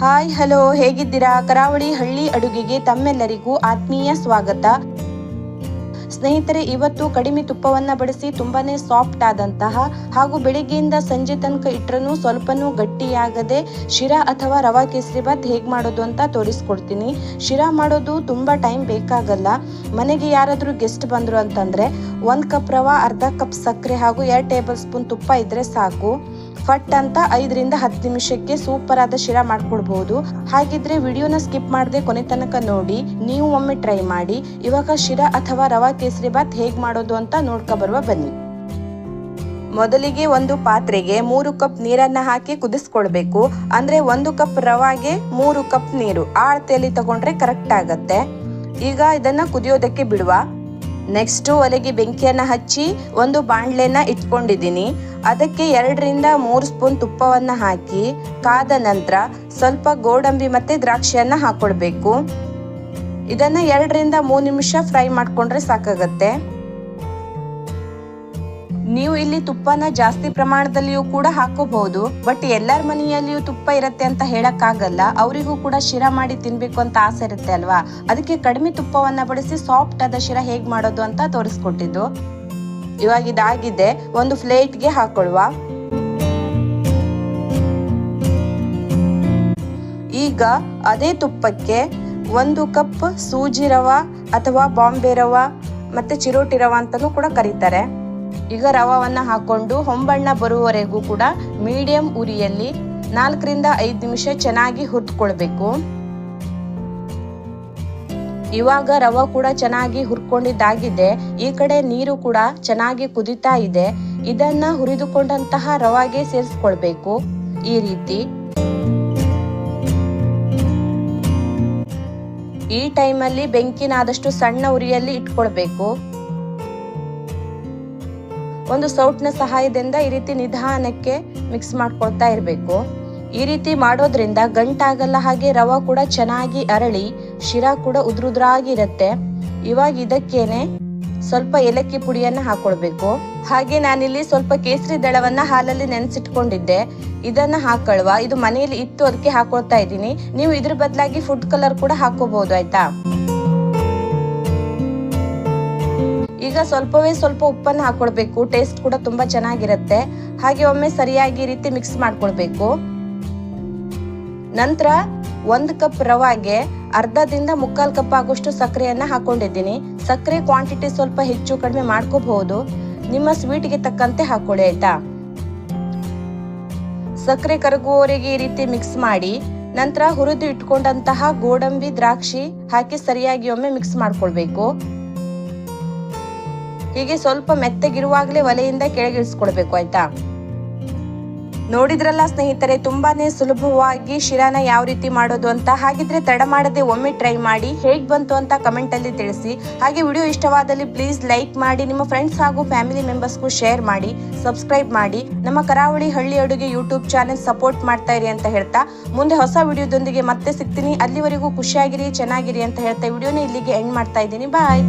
Hi, hello, ಹೇಗಿದ್ದೀರಾ? ಕರಾವಳಿ ಹಳ್ಳಿ ಅಡುಗೆಗೆ ತಮ್ಮೆಲ್ಲರಿಗೂ ಆತ್ಮೀಯ ಸ್ವಾಗತ. ಸ್ನೇಹಿತರೆ, ಇವತ್ತು ಕಡಿಮೆ ತುಪ್ಪವನ್ನ ಬಳಸಿ ತುಂಬಾನೇ ಸಾಫ್ಟ್ ಆದಂತಹ ಹಾಗೂ ಬೆಳಿಗ್ಗೆಯಿಂದ ಸಂಜೆ ತನಕ ಇಟ್ಟರೂ ಸ್ವಲ್ಪನೂ ಗಟ್ಟಿಯಾಗದೆ ಶಿರಾ ಅಥವಾ ರವಾ ಕೇಸರಿ ಬಾತ್ ಹೇಗೆ ಮಾಡೋದು ಅಂತ ತೋರಿಸ್ಕೊಡ್ತೀನಿ. ಶಿರಾ ಮಾಡೋದು ತುಂಬಾ ಟೈಮ್ ಬೇಕಾಗಲ್ಲ. ಮನೆಗೆ ಯಾರಾದರೂ ಗೆಸ್ಟ್ ಬಂದರು ಅಂತಂದ್ರೆ, ಒಂದು ಕಪ್ ರವಾ, ಅರ್ಧ ಕಪ್ ಸಕ್ಕರೆ ಹಾಗೂ ಎರಡು ಟೇಬಲ್ ಸ್ಪೂನ್ ತುಪ್ಪ ಇದ್ದರೆ ಸಾಕು. ಫಟ್ ಅಂತ ಐದರಿಂದ ಹತ್ತು ನಿಮಿಷಕ್ಕೆ ಸೂಪರ್ ಆದ ಶಿರಾ ಮಾಡ್ಕೊಡ್ಬಹುದು ಹಾಗಿದ್ರೆ ವಿಡಿಯೋನ ಸ್ಕಿಪ್ ಮಾಡದೆ ಕೊನೆ ತನಕ ನೋಡಿ, ನೀವು ಒಮ್ಮೆ ಟ್ರೈ ಮಾಡಿ. ಇವಾಗ ಶಿರಾ ಅಥವಾ ರವಾ ಕೇಸರಿ ಬಾತ್ ಹೇಗ್ ಮಾಡೋದು ಅಂತ ನೋಡ್ಕೊ ಬರುವ ಬನ್ನಿ. ಮೊದಲಿಗೆ ಒಂದು ಪಾತ್ರೆಗೆ ಮೂರು ಕಪ್ ನೀರನ್ನ ಹಾಕಿ ಕುದಿಸ್ಕೊಳ್ಬೇಕು. ಅಂದ್ರೆ ಒಂದು ಕಪ್ ರವಾಗೆ ಮೂರು ಕಪ್ ನೀರು. ಆ ಅಳತೆಯಲ್ಲಿ ತಗೊಂಡ್ರೆ ಕರೆಕ್ಟ್ ಆಗತ್ತೆ. ಈಗ ಇದನ್ನ ಕುದಿಯೋದಕ್ಕೆ ಬಿಡುವ. ನೆಕ್ಸ್ಟ್ ಒಲೆಗೆ ಬೆಂಕಿಯನ್ನು ಹಚ್ಚಿ ಒಂದು ಬಾಣಲೆನ ಇಟ್ಕೊಂಡಿದ್ದೀನಿ. ಅದಕ್ಕೆ ಎರಡರಿಂದ ಮೂರು ಸ್ಪೂನ್ ತುಪ್ಪವನ್ನು ಹಾಕಿ, ಕಾದ ನಂತರ ಸ್ವಲ್ಪ ಗೋಡಂಬಿ ಮತ್ತು ದ್ರಾಕ್ಷಿಯನ್ನು ಹಾಕ್ಕೊಡ್ಬೇಕು ಇದನ್ನು ಎರಡರಿಂದ ಮೂರು ನಿಮಿಷ ಫ್ರೈ ಮಾಡಿಕೊಂಡ್ರೆ ಸಾಕಾಗತ್ತೆ. ನೀವು ಇಲ್ಲಿ ತುಪ್ಪನ ಜಾಸ್ತಿ ಪ್ರಮಾಣದಲ್ಲಿಯೂ ಕೂಡ ಹಾಕೋಬಹುದು ಬಟ್ ಎಲ್ಲರ ಮನೆಯಲ್ಲಿಯೂ ತುಪ್ಪ ಇರುತ್ತೆ ಅಂತ ಹೇಳಕ್ ಆಗಲ್ಲ ಅವರಿಗೂ ಕೂಡ ಶಿರಾ ಮಾಡಿ ತಿನ್ಬೇಕು ಅಂತ ಆಸೆ ಇರುತ್ತೆ ಅಲ್ವಾ? ಅದಕ್ಕೆ ಕಡಿಮೆ ತುಪ್ಪವನ್ನ ಬಳಸಿ ಸಾಫ್ಟ್ ಆದ ಶಿರಾ ಹೇಗ್ ಮಾಡೋದು ಅಂತ ತೋರಿಸ್ಕೊಟ್ಟಿದ್ದು. ಇವಾಗ ಇದಾಗಿದೆ. ಒಂದು ಪ್ಲೇಟ್ಗೆ ಹಾಕೊಳ್ಳುವ. ಈಗ ಅದೇ ತುಪ್ಪಕ್ಕೆ ಒಂದು ಕಪ್ ಸೂಜಿ ರವ ಅಥವಾ ಬಾಂಬೆ ರವ ಮತ್ತೆ ಚಿರೋಟಿ ರವ ಅಂತಲೂ ಕೂಡ ಕರೀತಾರೆ. ಈಗ ರವವನ್ನು ಹಾಕೊಂಡು ಹೊಂಬಣ್ಣ ಬರುವವರೆಗೂ ಕೂಡ ಮೀಡಿಯಂ ಉರಿಯಲ್ಲಿ ನಾಲ್ಕರಿಂದ ಐದು ನಿಮಿಷ ಚೆನ್ನಾಗಿ ಹುರ್ಕೊಳ್ಬೇಕು ಇವಾಗ ರವ ಕೂಡ ಚೆನ್ನಾಗಿ ಹುರ್ಕೊಂಡಿದ್ದಾಗಿದೆ. ಈ ಕಡೆ ನೀರು ಕೂಡ ಚೆನ್ನಾಗಿ ಕುದಿತಾ ಇದೆ. ಇದನ್ನ ಹುರಿದುಕೊಂಡಂತಹ ರವಾಗೆ ಸೇರಿಸ್ಕೊಳ್ಬೇಕು. ಈ ರೀತಿ. ಈ ಟೈಮಲ್ಲಿ ಬೆಂಕಿನ ಆದಷ್ಟು ಸಣ್ಣ ಉರಿಯಲ್ಲಿ ಇಟ್ಕೊಳ್ಬೇಕು. ಒಂದು ಸೌಟ್ನ ಸಹಾಯದಿಂದ ಈ ರೀತಿ ನಿಧಾನಕ್ಕೆ ಮಿಕ್ಸ್ ಮಾಡ್ಕೊಳ್ತಾ ಇರಬೇಕು. ಈ ರೀತಿ ಮಾಡೋದ್ರಿಂದ ಗಂಟಾಗಲ್ಲ ಹಾಗೆ ರವ ಕೂಡ ಚೆನ್ನಾಗಿ ಅರಳಿ ಶಿರಾ ಕೂಡ ಉದ್ರುದ್ರಾಗಿ ಇರುತ್ತೆ ಇವಾಗ ಇದಕ್ಕೇನೆ ಸ್ವಲ್ಪ ಏಲಕ್ಕಿ ಪುಡಿಯನ್ನ ಹಾಕೊಳ್ಬೇಕು. ಹಾಗೆ ನಾನಿಲ್ಲಿ ಸ್ವಲ್ಪ ಕೇಸರಿ ದಳವನ್ನ ಹಾಲಲ್ಲಿ ನೆನೆಸಿಟ್ಕೊಂಡಿದ್ದೆ. ಇದನ್ನ ಹಾಕೊಳ್ವಾ. ಇದು ಮನೆಯಲ್ಲಿ ಇತ್ತು ಅದಕ್ಕೆ ಹಾಕೊಳ್ತಾ ಇದ್ದೀನಿ. ನೀವು ಇದ್ರ ಬದಲಾಗಿ ಫುಡ್ ಕಲರ್ ಕೂಡ ಹಾಕೋಬಹುದು, ಆಯ್ತಾ? ಈಗ ಸ್ವಲ್ಪವೇ ಸ್ವಲ್ಪ ಉಪ್ಪನ್ನು ಹಾಕೊಳ್ಬೇಕು. ಟೇಸ್ಟ್ ಕೂಡ ತುಂಬಾ ಚೆನ್ನಾಗಿರುತ್ತೆ. ಹಾಗೆ ಒಮ್ಮೆ ಸರಿಯಾಗಿ ರೀತಿ ಮಿಕ್ಸ್ ಮಾಡ್ಕೊಳ್ಬೇಕು. ನಂತರ ಒಂದು ಕಪ್ ರವಾಗೆ ಅರ್ಧದಿಂದ ಮುಕ್ಕಾಲ್ ಕಪ್ ಆಗುವಷ್ಟು ಸಕ್ಕರೆಯನ್ನ ಹಾಕೊಂಡಿದ್ದೀನಿ. ಸಕ್ಕರೆ ಕ್ವಾಂಟಿಟಿ ಸ್ವಲ್ಪ ಹೆಚ್ಚು ಕಡಿಮೆ ಮಾಡ್ಕೋಬಹುದು. ನಿಮ್ಮ ಸ್ವೀಟ್ಗೆ ತಕ್ಕಂತೆ ಹಾಕೊಳ್ಳಿ ಆಯ್ತಾ? ಸಕ್ಕರೆ ಕರಗುವವರೆಗೆ ಈ ರೀತಿ ಮಿಕ್ಸ್ ಮಾಡಿ, ನಂತರ ಹುರಿದು ಇಟ್ಕೊಂಡಂತಹ ಗೋಡಂಬಿ, ದ್ರಾಕ್ಷಿ ಹಾಕಿ ಸರಿಯಾಗಿ ಒಮ್ಮೆ ಮಿಕ್ಸ್ ಮಾಡ್ಕೊಳ್ಬೇಕು. ಹೀಗೆ ಸ್ವಲ್ಪ ಮೆತ್ತಗಿರುವಾಗಲೇ ಒಲೆಯಿಂದ ಕೆಳಗಿಳಿಸ್ಕೊಳ್ಬೇಕು ಆಯ್ತಾ? ನೋಡಿದ್ರಲ್ಲ ಸ್ನೇಹಿತರೆ, ತುಂಬಾನೇ ಸುಲಭವಾಗಿ ಶಿರಾನ ಯಾವ ರೀತಿ ಮಾಡೋದು ಅಂತ, ಹಾಗಿದ್ರೆ ತಡ ಮಾಡದೆ ಒಮ್ಮೆ ಟ್ರೈ ಮಾಡಿ, ಹೇಗ್ ಬಂತು ಅಂತ ಕಮೆಂಟ್ ಅಲ್ಲಿ ತಿಳಿಸಿ. ಹಾಗೆ ವಿಡಿಯೋ ಇಷ್ಟವಾದಲ್ಲಿ ಪ್ಲೀಸ್ ಲೈಕ್ ಮಾಡಿ, ನಿಮ್ಮ ಫ್ರೆಂಡ್ಸ್ ಹಾಗೂ ಫ್ಯಾಮಿಲಿ ಮೆಂಬರ್ಸ್ಗೂ ಶೇರ್ ಮಾಡಿ ಸಬ್ಸ್ಕ್ರೈಬ್ ಮಾಡಿ. ನಮ್ಮ ಕರಾವಳಿ ಹಳ್ಳಿ ಅಡುಗೆ ಯೂಟ್ಯೂಬ್ ಚಾನೆಲ್ ಸಪೋರ್ಟ್ ಮಾಡ್ತಾ ಇರಿ ಅಂತ ಹೇಳ್ತಾ. ಮುಂದೆ ಹೊಸ ವಿಡಿಯೋದೊಂದಿಗೆ ಮತ್ತೆ ಸಿಗ್ತೀನಿ. ಅಲ್ಲಿವರೆಗೂ ಖುಷಿಯಾಗಿರಿ, ಚೆನ್ನಾಗಿರಿ ಅಂತ ಹೇಳ್ತಾ ವಿಡಿಯೋನ ಇಲ್ಲಿಗೆ ಎಂಡ್ ಮಾಡ್ತಾ ಇದ್ದೀನಿ. ಬಾಯ್